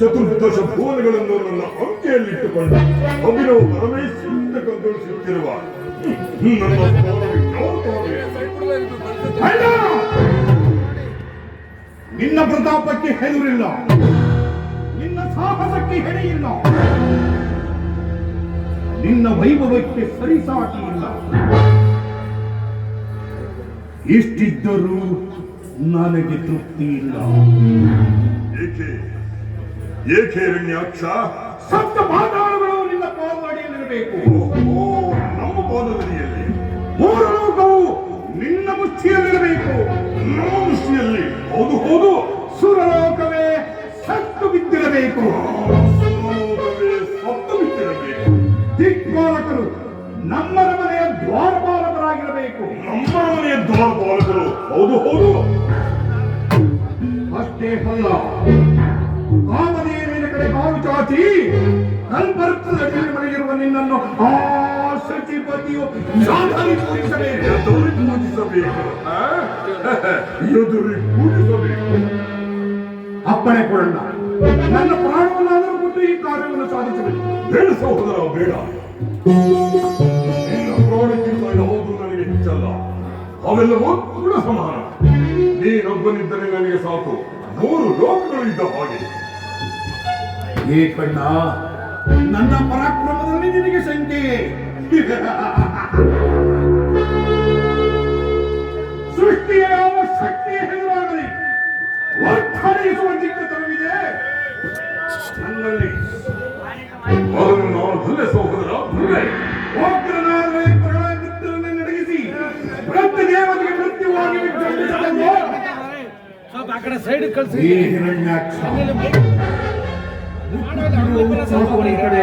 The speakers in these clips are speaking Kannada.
ಚತುರ್ದಶ ಭುವನಗಳನ್ನು ನನ್ನ ಅಂಕೆಯಲ್ಲಿಟ್ಟುಕೊಂಡು ಅಭಿನವ ಪರಮೇಶ್ವರಿಂದ ಕಂಗೊಳಿಸುತ್ತಿರುವ ನನ್ನ ಪ್ರತಾಪಕ್ಕೆ ಹೆದರಿಲ್ಲ. ನಿನ್ನ ಸಾಹಸಕ್ಕೆ ಹೆಣೆಯಿಲ್ಲ ನಿನ್ನ ವೈಭವಕ್ಕೆ ಸರಿಸಾಟಿ ಇಲ್ಲ ಇಷ್ಟಿದ್ದರೂ ನನಗೆ ತೃಪ್ತಿ ಇಲ್ಲ. ಏಕೆ? ಏಕೆ ಅರಣ್ಯಾಕ್ಷ ಸಪ್ತ ಪಾತಾಳಗಳು ನಿನ್ನ ಪಾದಡಿಯಲ್ಲಿರಬೇಕು ನಮ್ಮ ಪಾದದಡಿಯಲ್ಲಿ. ಮೂರು ಲೋಕವು ನಿನ್ನ ಮುಷ್ಟಿಯಲ್ಲಿರಬೇಕು. ನಮ್ಮ ಮುಷ್ಟಿಯಲ್ಲಿ? ಹೌದು ಹೌದು. ಸುರಲೋಕವೇ ಸತ್ತು ಬಿದ್ದಿರಬೇಕು. ಸುರಲೋಕವೇ ಸತ್ತು ಬಿದ್ದಿರಬೇಕು. ದಿಕ್ಪಾಲಕರು ನಮ್ಮ ಮನೆಯ ದ್ವಾರಪಾಲಕರಾಗಿರಬೇಕು ನಮ್ಮ ಮನೆಯ ಬಾಲಕರು ಹೌದು ಹೌದು. ಅಷ್ಟೇ ಅಲ್ಲ. ಕಾಮದೇವಿನ ಕಡೆ ಕಾವು ಚಾಚಿ ಕಲ್ಪರ್ತದ ಮನೆಗಿರುವ ನಿನ್ನನ್ನು ಆ ಸಚಿಪತಿಯು ಸಾಧನೆ ಪೂಜಿಸಬೇಕು. ಎದುರಿ ಪೂಜಿಸಬೇಕು? ಎದುರಿ ಪೂಜಿಸಬೇಕು. ಅಪ್ಪಣೆ ಕೊಡೋಣ. ನನ್ನ ಪ್ರಾಣವನ್ನಾದರೂ ಕೊಟ್ಟು ಈ ಕಾರ್ಯವನ್ನು ಸಾಧಿಸಬೇಕು. ಬೇಡ ಸಹೋದರ ಬೇಡ. ಅವೆಲ್ಲವೂ ಕೂಡ ಸಮಾನ. ನೀನೊಬ್ಬನಿದ್ದರೆ ನನಗೆ ಸಾಕು. ಮೂರು ಲೋಕಗಳು ಇದ್ದ ಹಾಗೆ. ಏ ಕಣ್ಣ ನನ್ನ ಪರಾಕ್ರಮದಲ್ಲಿ ನಿನಗೆ ಶಂಕೆ. ಸೃಷ್ಟಿಯ ಯಾವ ಶಕ್ತಿಯ ಹೆದರಾಗಲಿ ಒಟ್ಟಣಿಸುವ ದಿಕ್ಕತನವಿದೆ. ನನ್ನಲ್ಲಿ. ಅದನ್ನು ನಾನು ಸಹೋದರ ಸ್ವಲ್ಪ ಆ ಕಡೆ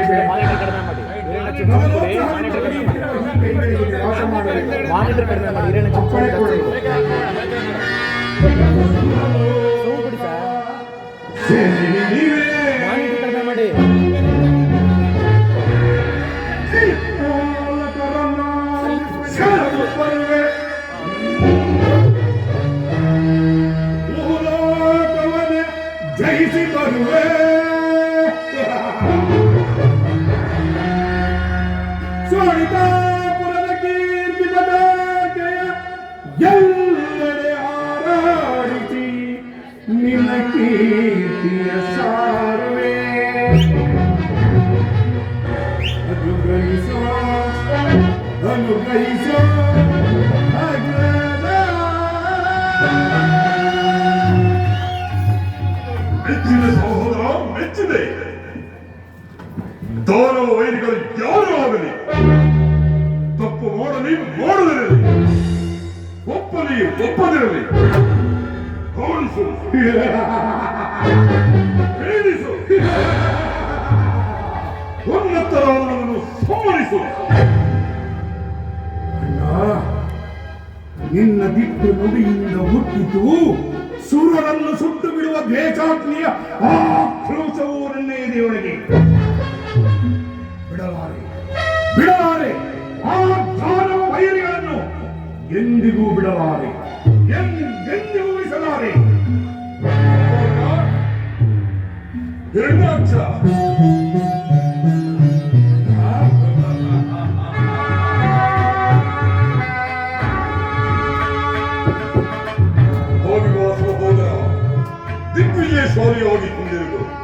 ಸೈಡ್ ಎಲ್ಲೆಡೆ ಹಾರಾಡಿಸಿ, ನಿನ್ನ ಕೀರ್ತಿಯ ಸಾರುವೆ. ಅನುಗ್ರಹಿಸೋ ಅನುಗ್ರಹಿಸೋ. ಮೆಚ್ಚಿದೆ ಸಹೋದರ, ಮೆಚ್ಚಿದೆ. ದಾನವ ವೈರಿಗಳು ಯಾರು ಆಗಲಿ. ತಪ್ಪು ಮಾಡಲಿ ಮಾಡದಿರಲಿ ಒಪ್ಪಲಿ ಒಪ್ಪದಿರಲಿ. ಗಮನಿಸು ಹೇಳಿಸು ಉನ್ನತರಾದವನನ್ನು ಸೋಲಿಸು. ನಿನ್ನ ದಿಟ್ಟು ನುಡಿಯಿಂದ ಹುಟ್ಟಿತು ಸುರರನ್ನು ಸುಟ್ಟು ಬಿಡುವ ದ್ವೇಷಾಗ್ನಿಯ ಆಕ್ರೋಶವು ನನ್ನ ಬಿಡಲಾರೆ ಬಿಡಲಾರೆ. ಎಂದಿಗೂ ಬಿಡಲಾರೆ. ಎಂದಿಗೂ ಉಳಿಸಲಾರೆ. ಹಿರಣ್ಯಾಕ್ಷ ಹೋಗುವ ಸಹೋದರ ದಿಗ್ವಿಜಯಶಾಲಿಯಾಗಿ ಕೊಂಡಿರುವುದು